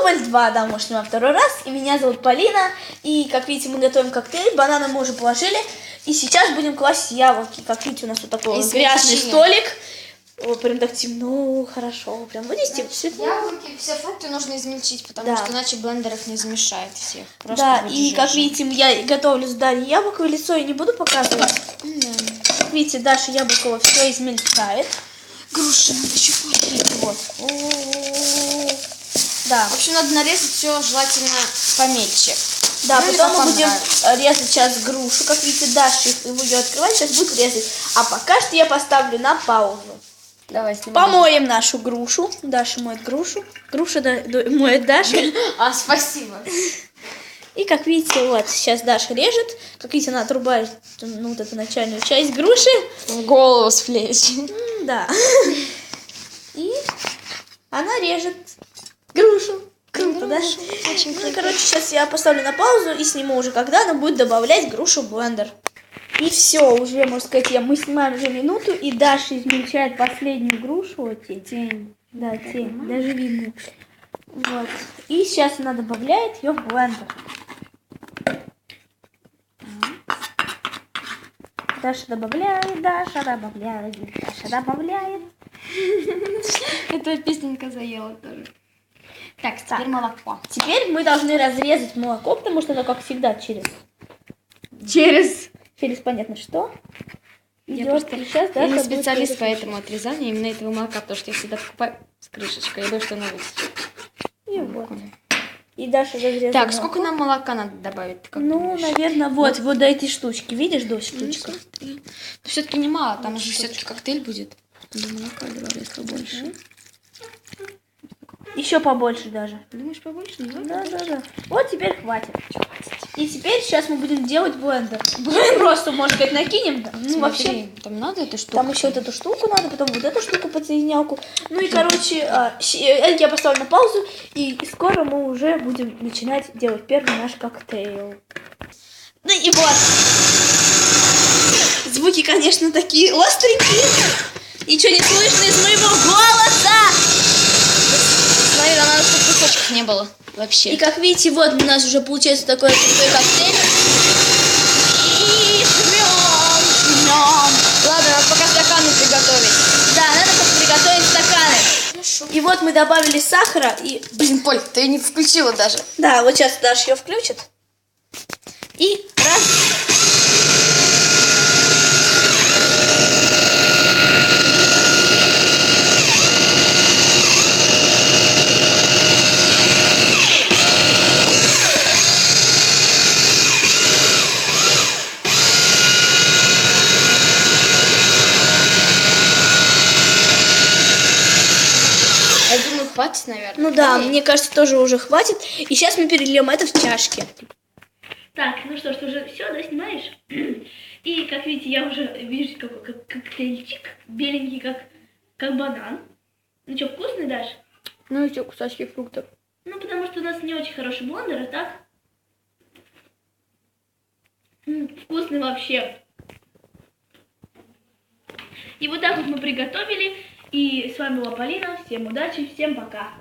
Дубль 2, да, мы снимаем второй раз. И меня зовут Полина. И, как видите, мы готовим коктейль. Бананы мы уже положили. И сейчас будем класть яблоки. Как видите, у нас вот такой вот грязный столик. О, прям так темно, хорошо. Прям вот здесь светло. Яблоки, все фрукты нужно измельчить, потому Да. что иначе блендер их не замешает всех. Просто Да, и как видите, я готовлю Дарьей яблоковое лицо. Я не буду показывать. Да. Как видите, Даша яблоково все измельчает. Груша, надо еще. Вот. Да. В общем, надо нарезать все желательно помельче. Да, Ну, потом мы будем нравится. э, резать сейчас грушу. Как видите, Даша их будет открывать, сейчас будет резать. А пока что я поставлю на паузу. Давай, снимай. Помоем нашу грушу. Даша моет грушу. Груша да- моет Даша. А, спасибо. И как видите, вот, сейчас Даша режет. Как видите, она отрубает ну, вот эту начальную часть груши. В голову с плеч. М, Да. И она режет грушу. Круто, да? Очень Ну и, короче, сейчас я поставлю на паузу и сниму уже, когда она будет добавлять грушу в блендер. И все, уже, можно сказать, я, мы снимаем уже минуту, и Даша измельчает последнюю грушу. Вот тень. Тень. Да, тень, даже видно. Вот. И сейчас она добавляет ее в блендер. Даша добавляет, Даша добавляет, Даша добавляет. Это песенка заела тоже. Так, теперь молоко. Теперь мы должны разрезать молоко, потому что оно, как всегда, через, Через. через понятно что. Я идет. просто И сейчас я не специалист по этому отрезанию именно этого молока, потому что я всегда покупаю с крышечкой. Я боюсь, что оно высечет. И вот. И Даша разрезала Так, молоко. сколько нам молока надо добавить? Как Ну, думаешь? наверное, вот, вот до этой штучки. Видишь, до штучка? все-таки немало, там же все-таки коктейль будет. До молока добавлять побольше. Еще побольше даже. Думаешь, побольше? Не Да, да, да. Вот теперь хватит. И теперь сейчас мы будем делать блендер. Просто, может быть, накинем. да? Ну, вообще, там надо эту штуку. там еще вот эту штуку надо, потом вот эту штуку подсоединялку. Ну и, короче, а, щ- э, я поставлю на паузу, и скоро мы уже будем начинать делать первый наш коктейль. Ну и вот. Звуки, конечно, такие остренькие. И что не слышно из моего голоса. Смотри, там надо, чтобы кусочков не было вообще. И как видите, вот у нас уже получается такой крутой коктейль. И жмем, жмем. Ладно, надо пока стаканы приготовить. Да, надо только приготовить стаканы. Хорошо. И вот мы добавили сахара и... Блин, Поль, ты не включила даже. Да, вот сейчас Даша ее включит. И раз. Я думаю, хватит, наверное. Ну да, Или- мне кажется, тоже уже хватит. И сейчас мы перельем это в чашки. Так, ну что ж, ты уже все, да, снимаешь? И, как видите, я уже вижу какой как коктейльчик. Беленький, как, как банан. Ну что, вкусный, Даш? Ну, еще кусочки фруктов. Ну, потому что у нас не очень хороший блендер, а так? М, вкусный вообще. И вот так вот мы приготовили. И с вами была Полина. Всем удачи, всем пока.